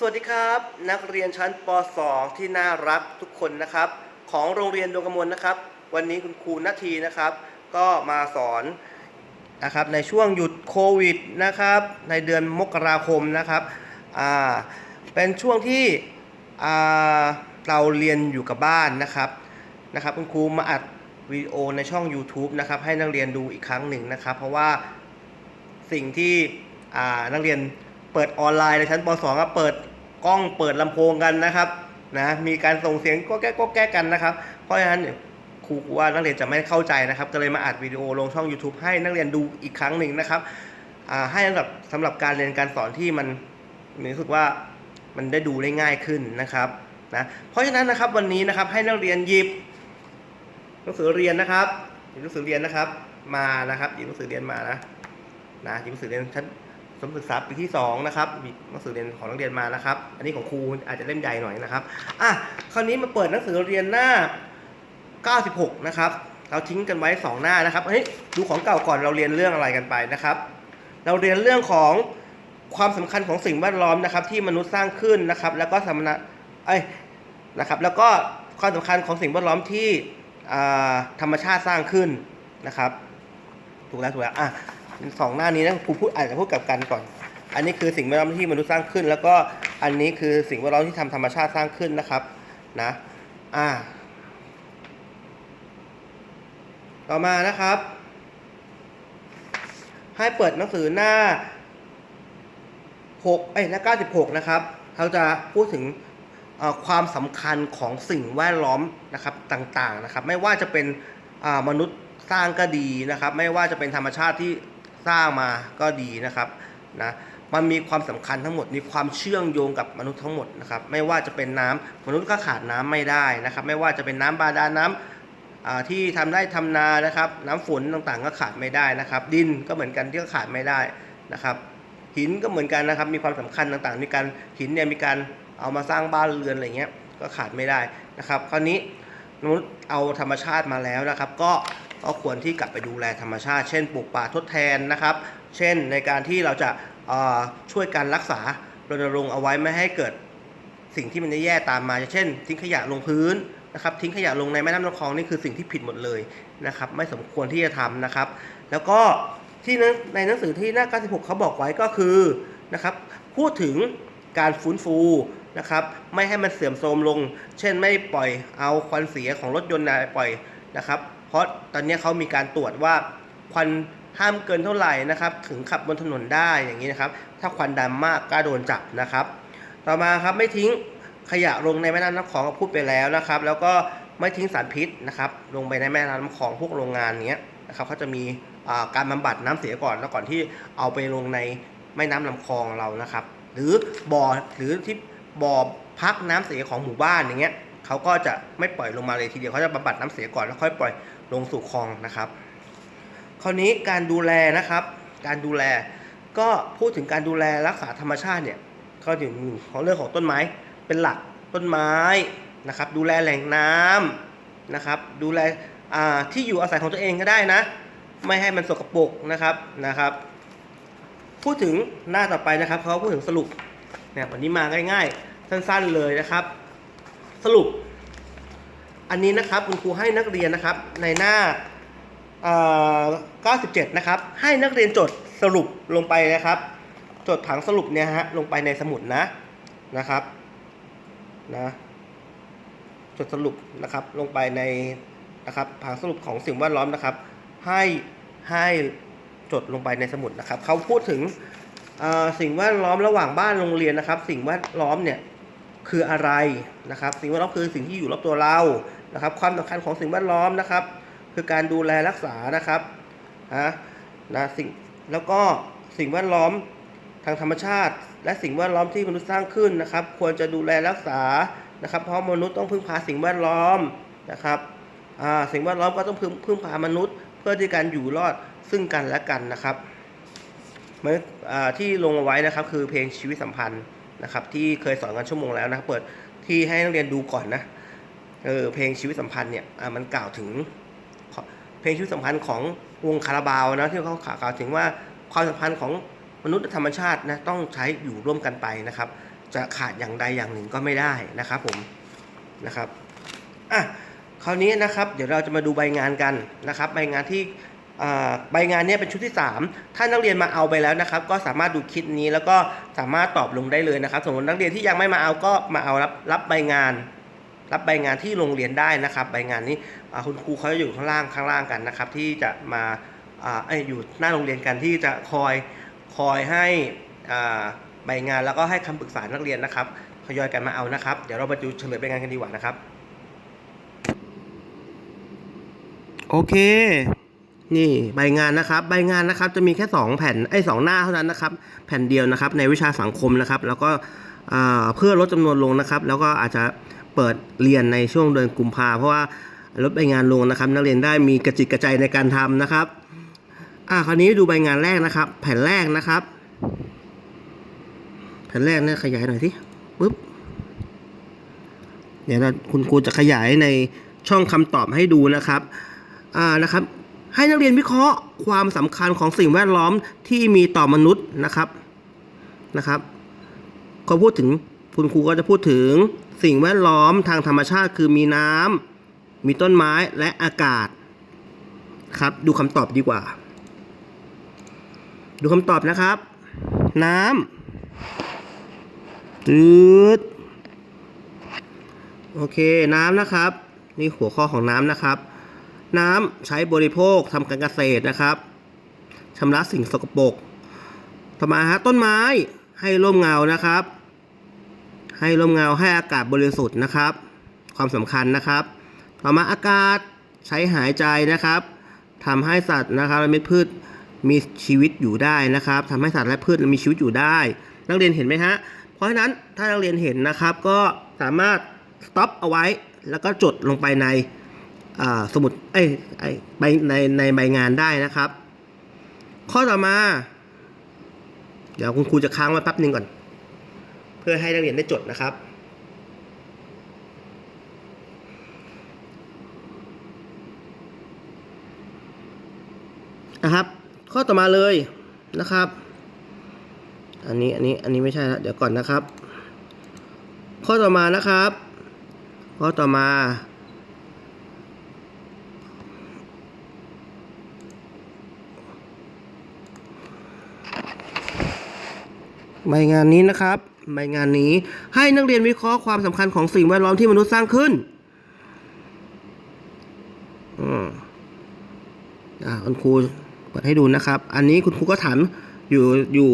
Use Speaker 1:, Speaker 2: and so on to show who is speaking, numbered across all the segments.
Speaker 1: สวัสดีครับ นักเรียนชั้นป .2 ที่น่ารักทุกคนนะครับ ของโรงเรียนดวงกมลนะครับ วันนี้คุณครูนาทีนะครับ ก็มาสอนนะครับในช่วงหยุดโควิดนะครับ ในเดือนมกราคมนะครับอ่าเป็นช่วงที่อ่าเราเรียนอยู่กับบ้านนะครับนะครับ คุณครูมาอัดวิดีโอในช่อง YouTube นะครับ ให้นักเรียนดูอีกครั้งหนึ่งนะครับ เพราะว่าสิ่งที่นักเรียน เปิดออนไลน์ในชั้นป .2 ก็เปิดกล้องเปิดลำโพงกันนะครับนะมีการส่งเสียงก็แก้ก็แก้กันนะครับ เพราะฉะนั้นครูว่านักเรียนจะไม่เข้าใจนะครับ ก็เลยมาอัดวิดีโอลงช่อง YouTube ให้นักเรียนดูอีกครั้งหนึ่งนะครับอ่าให้สำหรับสำหรับการเรียนการสอนที่มันมีรู้สึกว่ามันได้ดูได้ง่ายขึ้นนะครับนะเพราะฉะนั้นนะครับวันนี้นะครับให้นักเรียนหยิบหนังสือเรียนนะครับหยิบหนังสือเรียนนะครับ มานะครับหยิบหนังสือเรียนมานะนะหยิบหนังสือเรียนชั้น สมศึกษาปีที่2นะครับหยิบหนังสือเรียนของนักเรียนมานะครับ อันนี้ของครูอาจจะเล่มใหญ่หน่อยนะครับอะคราวนี้มาเปิดหนังสือเรียนหน้า 96 นะครับ เราทิ้งกันไว้ 2 หน้านะครับเฮ้ยดูของเก่าก่อนเราเรียนเรื่องอะไรกันไปนะครับ เราเรียนเรื่องของความสำคัญของสิ่งแวดล้อมนะครับ ที่มนุษย์สร้างขึ้นนะครับ แล้วก็สมณะเอ้ยนะครับ แล้วก็ความสำคัญของสิ่งแวดล้อมที่ธรรมชาติสร้างขึ้นนะครับ ถูกแล้วถูกแล้วอะ สองหน้านี้นะครูพูดอาจจะพูดกับกันก่อน อันนี้คือสิ่งแวดล้อมที่มนุษย์สร้างขึ้น แล้วก็อันนี้คือสิ่งแวดล้อมที่ทำธรรมชาติสร้างขึ้นนะครับนะอ่า ต่อมานะครับ ให้เปิดหนังสือหน้า6เอ้ยหน้า96 นะครับ เราจะพูดถึงความสำคัญของสิ่งแวดล้อมนะครับต่างๆนะครับ ไม่ว่าจะเป็นมนุษย์สร้างก็ดีนะครับ ไม่ว่าจะเป็นธรรมชาติที่ สร้างมาก็ดีนะครับนะมันมีความสำคัญทั้งหมด มีความเชื่อมโยงกับมนุษย์ทั้งหมดนะครับ ไม่ว่าจะเป็นน้ำมนุษย์ก็ขาดน้ำไม่ได้นะครับ ไม่ว่าจะเป็นน้ำบาดาลน้ำอ่าที่ทำได้ทำนานะครับ น้ำฝนต่างๆก็ขาดไม่ได้นะครับ ดินก็เหมือนกันที่ก็ขาดไม่ได้นะครับ หินก็เหมือนกันนะครับ มีความสำคัญต่างๆ มีการหินเนี่ยมีการเอามาสร้างบ้านเรือนอะไรเงี้ยก็ขาดไม่ได้นะครับ คราวนี้มนุษย์เอาธรรมชาติมาแล้วนะครับ ก็ ก็ควรที่กลับไปดูแลธรรมชาติ เช่น ปลูกป่าทดแทนนะครับ เช่นในการที่เราจะช่วยการรักษารณรงค์เอาไว้ไม่ให้เกิดสิ่งที่มันแย่ตามมา เช่น ทิ้งขยะลงพื้นนะครับ ทิ้งขยะลงในแม่น้ำลำคลองนี่คือสิ่งที่ผิดหมดเลยนะครับ ไม่สมควรที่จะทำนะครับ แล้วก็ที่ในในหนังสือที่หน้า 96 เขาบอกไว้ก็คือนะครับพูดถึงการฟื้นฟูนะครับไม่ให้มันเสื่อมโทรมลง เช่นไม่ปล่อยเอาควันเสียของรถยนต์ไปปล่อยนะครับ เพราะตอนนี้เขามีการตรวจว่าควันห้ามเกินเท่าไหร่นะครับ ถึงขับบนถนนได้อย่างนี้นะครับ ถ้าควันดำมากก็โดนจับนะครับ ต่อมาครับไม่ทิ้งขยะลงในแม่น้ำน้ำคลองพูดไปแล้วนะครับ แล้วก็ไม่ทิ้งสารพิษนะครับ ลงไปในแม่น้ำน้ำคลองพวกโรงงานเนี้ยนะครับเขาจะมีการบำบัดน้ำเสียก่อนแล้วก่อนที่เอาไปลงในแม่น้ำลำคลองเรานะครับ หรือบ่อหรือที่บ่อพักน้ำเสียของหมู่บ้านอย่างเงี้ยเขาก็จะไม่ปล่อยลงมาเลยทีเดียวเขาจะบำบัดน้ำเสียก่อนแล้วค่อยปล่อย ลงสู่คลองนะครับ คราวนี้การดูแลนะครับ การดูแลก็พูดถึงการดูแลรักษาธรรมชาติเนี่ยก็ถึงของเรื่องของต้นไม้เป็นหลักต้นไม้นะครับ ดูแลแหล่งน้ำนะครับ ดูแลที่อยู่อาศัยของตัวเองก็ได้นะ ไม่ให้มันสกปรกนะครับนะครับ พูดถึงหน้าต่อไปนะครับเขาพูดถึงสรุปเนี่ยวันนี้มาง่ายๆ สั้นๆเลยนะครับ สรุป อันนี้นะครับคุณครูให้นักเรียนนะครับในหน้า 97 นะครับ ให้นักเรียนจดสรุปลงไปนะครับ จดผังสรุปเนี่ยฮะลงไปในสมุดนะนะครับนะจดสรุปนะครับลงไปในนะครับผังสรุปของสิ่งแวดล้อมนะครับ ให้ให้จดลงไปในสมุดนะครับเขาพูดถึงสิ่งแวดล้อมระหว่างบ้านโรงเรียนนะครับ สิ่งแวดล้อมเนี่ย คืออะไรนะครับ สิ่งแวดล้อมคือสิ่งที่อยู่รอบตัวเรานะครับ ความสำคัญของสิ่งแวดล้อมนะครับ คือการดูแลรักษานะครับนะนะสิ่งแล้วก็สิ่งแวดล้อมทางธรรมชาติ และสิ่งแวดล้อมที่มนุษย์สร้างขึ้นนะครับ ควรจะดูแลรักษานะครับ เพราะมนุษย์ต้องพึ่งพาสิ่งแวดล้อมนะครับสิ่งแวดล้อมก็ต้องพึ่งพึ่งพามนุษย์ เพื่อที่การอยู่รอดซึ่งกันและกันนะครับที่ลงเอาไว้นะครับคือเพลงชีวิตสัมพันธ์ นะครับที่เคยสอนกันชั่วโมงแล้วนะครับเปิดที่ให้นักเรียนดูก่อนนะเออเพลงชีวิตสัมพันธ์เนี่ยอ่ามันกล่าวถึงเพลงชีวิตสัมพันธ์ของวงคาราบาวนะที่เขากล่าวถึงว่าความสัมพันธ์ของมนุษย์ธรรมชาตินะต้องใช้อยู่ร่วมกันไปนะครับ จะขาดอย่างใดอย่างหนึ่งก็ไม่ได้นะครับผมนะครับอะคราวนี้นะครับเดี๋ยวเราจะมาดูใบงานกันนะครับใบงานที่ ใบงานเนี้เป็นชุดที่ 3 ถ้านักเรียนมาเอาไปแล้วนะครับ ก็สามารถดูคลิปนี้แล้วก็สามารถตอบลงได้เลยนะครับสมมตินักเรียนที่ยังไม่มาเอาก็มาเอารับรับใบงาน รับใบงานที่โรงเรียนได้นะครับ ใบงานนี้คุณครูเขาจะอยู่ข้างล่างข้างล่างกันนะครับ ที่จะมาออยอยู่หน้าโรงเรียนกันที่จะคอยคอยให้ใบงานแล้วก็ให้คำปรึกษานักเรียนนะครับทยอยกันมาเอานะครับ เดี๋ยวเรามาดูเฉลยใบงานกันดีกว่านะครับ โอเค นี่ใบงานนะครับ ใบงานนะครับจะมีแค่ 2 แผ่นไอ้สองหน้าเท่านั้นนะครับ แผ่นเดียวนะครับ ในวิชาสังคมนะครับ แล้วก็เพื่อลดจำนวนลงนะครับ แล้วก็อาจจะเปิดเรียนในช่วงเดือนกุมภาเพราะว่าลดใบงานลงนะครับ นักเรียนได้มีกระจิตกระใจในการทำนะครับอ่าคราวนี้ดูใบงานแรกนะครับ แผ่นแรกนะครับ แผ่นแรกเนี่ยขยายหน่อยสิปึ๊บเดี๋ยวคุณครูจะขยายในช่องคำตอบให้ดูนะครับอ่านะครับ ให้นักเรียนวิเคราะห์ความสำคัญของสิ่งแวดล้อมที่มีต่อมนุษย์นะครับนะครับก็พูดถึงคุณครูก็จะพูดถึงสิ่งแวดล้อมทางธรรมชาติคือมีน้ำมีต้นไม้และอากาศครับ ดูคำตอบดีกว่า ดูคำตอบนะครับ น้ำตืดโอเคน้ำนะครับ นี่หัวข้อของน้ำนะครับ น้ำใช้บริโภคทำการเกษตรนะครับชำระสิ่งสกปรกต่อมาฮะต้นไม้ให้ร่มเงานะครับ ให้ร่มเงาให้อากาศบริสุทธิ์นะครับ ความสำคัญนะครับ ต่อมาอากาศใช้หายใจนะครับทำให้สัตว์นะครับและเม็ดพืชมีชีวิตอยู่ได้นะครับทำให้สัตว์และพืชมีชีวิตอยู่ได้ นักเรียนเห็นไหมฮะ เพราะฉะนั้นถ้านักเรียนเห็นนะครับ ก็สามารถ stop เอาไว้ แล้วก็จดลงไปใน สมุดเอ้ยไอ้ใบในในใบงานได้นะครับ ข้อต่อมา เดี๋ยวคุณครูจะค้างไว้แป๊บหนึ่งก่อน เพื่อให้นักเรียนได้จดนะครับ นะครับ ข้อต่อมาเลยนะครับ อันนี้อันนี้อันนี้ไม่ใช่ละเดี๋ยวก่อนนะครับ ข้อต่อมานะครับ ข้อต่อมา ใบงานนี้นะครับใบงานนี้ให้นักเรียนวิเคราะห์ความสำคัญของสิ่งแวดล้อมที่มนุษย์สร้างขึ้นอืมอ่าคุณครูเปิดให้ดูนะครับ อันนี้คุณครูก็ถามอยู่อยู่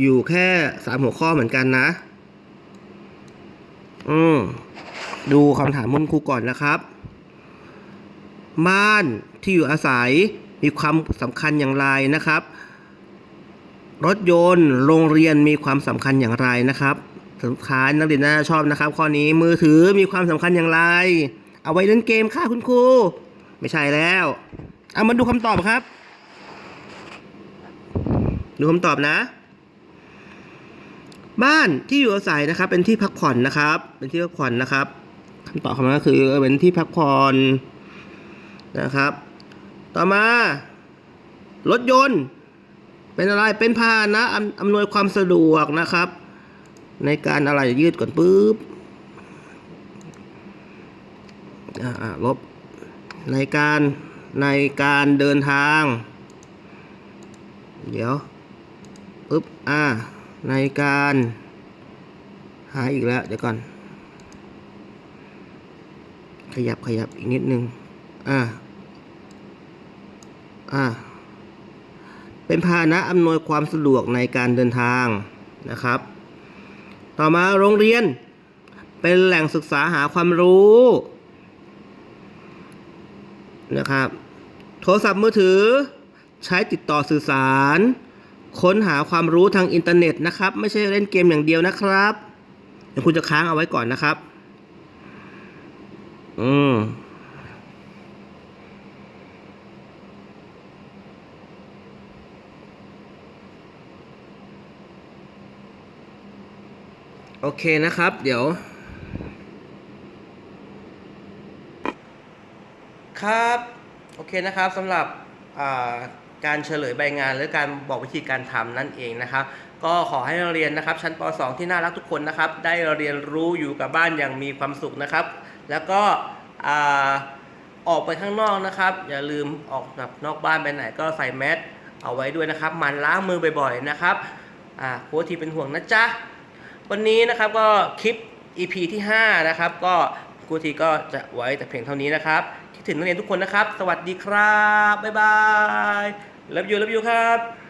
Speaker 1: อยู่แค่สามหัวข้อเหมือนกันนะ อืมดูคำถามคุณครูก่อนนะครับ บ้านที่อยู่อาศัยมีความสำคัญอย่างไรนะครับ รถยนต์โรงเรียนมีความสำคัญอย่างไรนะครับสุดท้ายนักเรียนน่าชอบนะครับ ข้อนี้มือถือมีความสำคัญอย่างไร เอาไว้เล่นเกมค่ะคุณครู ไม่ใช่แล้วเอามาดูคำตอบครับ ดูคำตอบนะ บ้านที่อยู่อาศัยนะครับ เป็นที่พักผ่อนนะครับ เป็นที่พักผ่อนนะครับคำตอบของมันก็คือเป็นที่พักผ่อนนะครับ ต่อมารถยนต์ เป็นอะไรเป็นพาหนะอำอำนวยความสะดวกนะครับ ในการอะไรยืดก่อนปุ๊บลบในการในการเดินทาง เดี๋ยวปุ๊บอ่าในการหาอีกแล้วเดี๋ยวก่อน ขยับขยับอีกนิดนึงอ่าอ่า เป็นพาหนะอำนวยความสะดวกในการเดินทางนะครับ ต่อมาโรงเรียน เป็นแหล่งศึกษาหาความรู้นะครับ โทรศัพท์มือถือ ใช้ติดต่อสื่อสาร ค้นหาความรู้ทางอินเทอร์เน็ตนะครับ ไม่ใช่เล่นเกมอย่างเดียวนะครับเดี๋ยวคุณจะค้างเอาไว้ก่อนนะครับ อืม โอเคนะครับ เดี๋ยว ครับ โอเคนะครับสำหรับการเฉลยใบงาน หรือการบอกวิธีการทำนั่นเองนะครับ ก็ขอให้นักเรียนนะครับ ชั้นป .2 ที่น่ารักทุกคนนะครับ ได้เรียนรู้อยู่กับบ้านอย่างมีความสุขนะครับ แล้วก็ออกไปข้างนอกนะครับ อย่าลืมออกแบบนอกบ้านไปไหนก็ใส่แมสเอาไว้ด้วยนะครับ มันล้างมือบ่อยๆนะครับอ่าโค้ชทีเป็นห่วงนะจ๊ะ วันนี้นะครับก็คลิป EP ที่ 5 นะครับ ก็ครูทีก็จะไว้แต่เพียงเท่านี้นะครับคิดถึงนักเรียนทุกคนนะครับ สวัสดีครับ บ๊ายบายรับยูรับยูครับ